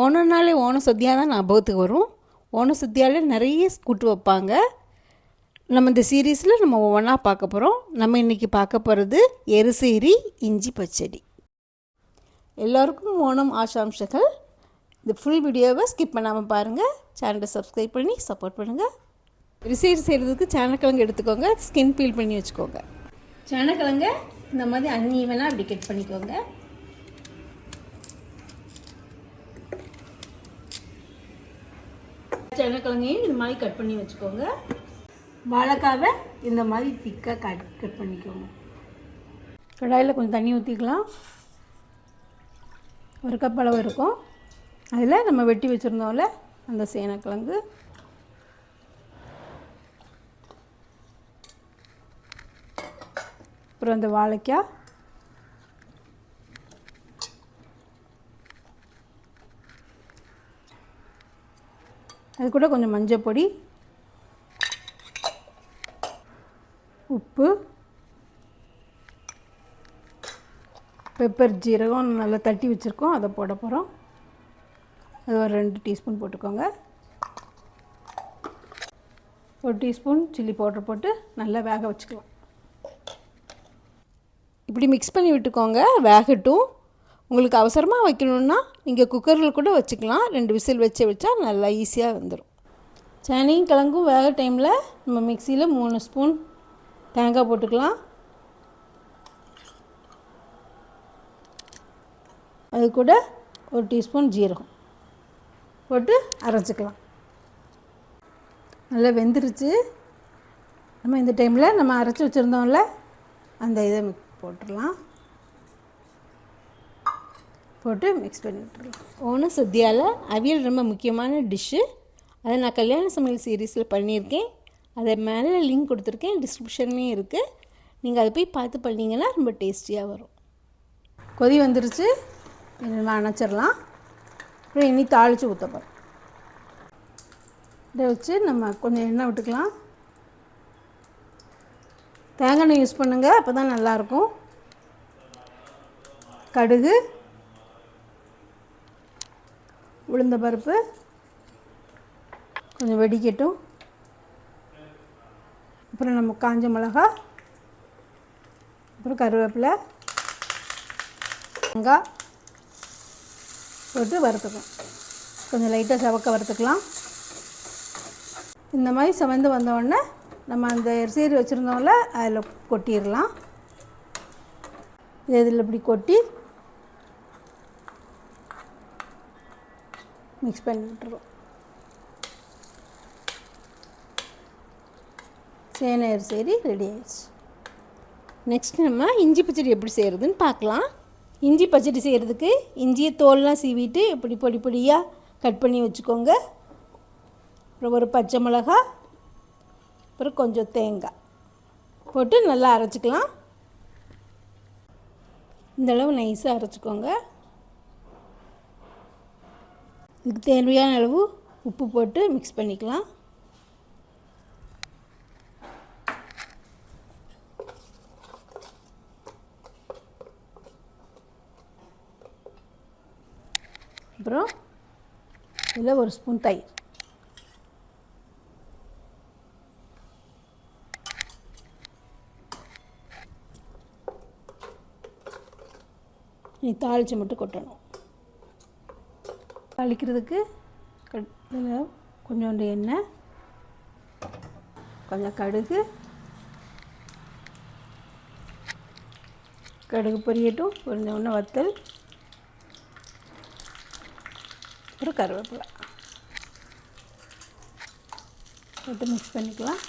ஓனர்னாலே ஓண சுத்தியாக தான் ஞாபகத்துக்கு வரும். ஓண சுத்தியாலே நிறைய கூட்டு வைப்பாங்க. நம்ம இந்த சீரீஸில் நம்ம ஒவ்வொன்றா பார்க்க போகிறோம் நம்ம இன்றைக்கி பார்க்க போகிறது எருசீரி இஞ்சி பச்சடி. எல்லோருக்கும் ஓணம் ஆசாம்சங்கள் இந்த ஃபுல் வீடியோவை ஸ்கிப் பண்ணாமல் பாருங்கள் சேனலை சப்ஸ்கிரைப் பண்ணி சப்போர்ட் பண்ணுங்கள் ரிசீர் செய்கிறதுக்கு சேனக்கிழங்கு எடுத்துக்கோங்க. ஸ்கின் பீல் பண்ணி வச்சுக்கோங்க. சேனக்கிழங்க இந்த மாதிரி அன்ஈவனாக அப்படி கட் பண்ணிக்கோங்க. சேனக்கிழங்கையும் இந்த மாதிரி கட் பண்ணி வச்சுக்கோங்க. வாழைக்காவை இந்த மாதிரி திக்காக கட் கட் பண்ணிக்கோங்க. கடாயில் கொஞ்சம் தண்ணி ஊற்றிக்கலாம் ஒரு கப் அளவு இருக்கும். அதில் நம்ம வெட்டி வச்சுருந்தோம்ல அந்த சேனக்கிழங்கு. அப்புறம் அந்த வாழைக்காய். அது கூட கொஞ்சம் மஞ்சள் பொடி உப்பு பெப்பர் ஜீரகம் நல்லா தட்டி வச்சுருக்கோம். அதை போட போகிறோம் அது ஒரு ரெண்டு டீஸ்பூன் போட்டுக்கோங்க. ஒரு டீஸ்பூன் சில்லி பவுடர் போட்டு நல்லா வேக வச்சுக்கலாம். இப்படி மிக்ஸ் பண்ணி விட்டுக்கோங்க. வேகட்டும். உங்களுக்கு அவசரமாக வைக்கணுன்னா நீங்கள் குக்கரில் கூட வச்சுக்கலாம். ரெண்டு விசில் வச்சு வச்சா நல்லா ஈஸியாக வந்துடும் சனியும் கிழங்கும் வேக டைமில் நம்ம மிக்சியில் மூணு ஸ்பூன் தேங்காய் போட்டுக்கலாம். அது கூட ஒரு டீஸ்பூன் ஜீரகம் போட்டு அரைச்சிக்கலாம். நல்லா வெந்துருச்சு. நம்ம இந்த டைமில் நம்ம அரைச்சி வச்சுருந்தோம்ல அந்த இதை போட்டுடலாம். போட்டு மிக்ஸ் பண்ணி விட்டுருலாம் ஓண சத்யாவில் அவியல் ரொம்ப முக்கியமான டிஷ்ஷு அதை நான் கல்யாண சமையல் சீரீஸில் பண்ணியிருக்கேன். அதை மேலே லிங்க் கொடுத்துருக்கேன். டிஸ்கிரிப்ஷன்லேயும் இருக்குது நீங்கள் அதை போய் பார்த்து பண்ணிங்கன்னா ரொம்ப டேஸ்டியாக வரும். கொதி வந்துருச்சு. அணைச்சிடலாம். அப்புறம் இனி தாளித்து ஊற்றப்போம் இதை வச்சு நம்ம கொஞ்சம் எண்ணெய் விட்டுக்கலாம். தேங்காய் எண்ணெய் யூஸ் பண்ணுங்கள் அப்போ தான் நல்லாயிருக்கும் கடுகு உளுந்த பருப்பு கொஞ்சம் வெடிக்கட்டும். அப்புறம் நம்ம காஞ்ச மிளகா அப்புறம் கருவேப்பிலை தேங்காய் போட்டு வறுத்துக்கலாம். கொஞ்சம் லைட்டாக செவக்க வறுத்துக்கலாம். இந்த மாதிரி செவந்து வந்தோடனே நம்ம அந்த எரிசேரி வச்சுருந்தோம்ல அதில் கொட்டிடலாம். இதில் இப்படி கொட்டி மிக்ஸ் பண்ணி விட்டுருவோம். சேனையர் சரி ரெடி ஆயிடுச்சு. நெக்ஸ்ட் நம்ம இஞ்சி பச்சடி எப்படி செய்கிறதுன்னு பார்க்கலாம். இஞ்சி பச்சடி செய்கிறதுக்கு இஞ்சியை தோல்லாம் சீவிட்டு இப்படி பொடி பொடியாக கட் பண்ணி வச்சுக்கோங்க. அப்புறம் ஒரு பச்சை மிளகா அப்புறம் கொஞ்சம் தேங்காய் போட்டு நல்லா அரைச்சிக்கலாம். இந்தளவு நைஸாக அரைச்சிக்கோங்க. இதுக்கு தேவையான அளவு உப்பு போட்டு மிக்ஸ் பண்ணிக்கலாம். அப்புறம் இதில் ஒரு ஸ்பூன் தயிர். நீ தாளித்து மட்டும் கொட்டணும். தாளிக்கிறதுக்கு இதில் கொஞ்சோண்டு எண்ணெய் கொஞ்சம் கடுகு கடுகு பொரியட்டும் பொரிஞ்ச உடனே வத்தல் அப்புறம் கருவேப்பிலை. போட்டு மிக்ஸ் பண்ணிக்கலாம்.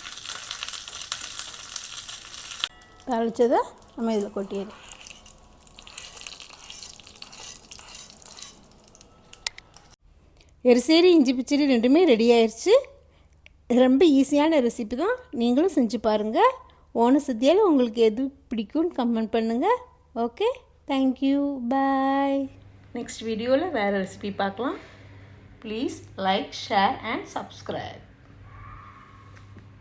தாளித்ததை நம்ம இதில் கொட்டிடலாம். எரிசேரி இஞ்சி பிச்சடி ரெண்டுமே ரெடி ஆயிடுச்சு ரொம்ப ஈஸியான ரெசிபி தான். நீங்களும் செஞ்சு பாருங்கள் ஓன சத்தியால் உங்களுக்கு எது பிடிக்கும்னு கமெண்ட் பண்ணுங்கள் ஓகே தேங்க்யூ பாய் நெக்ஸ்ட் வீடியோவில் வேறு ரெசிபி பார்க்கலாம். Please like share and subscribe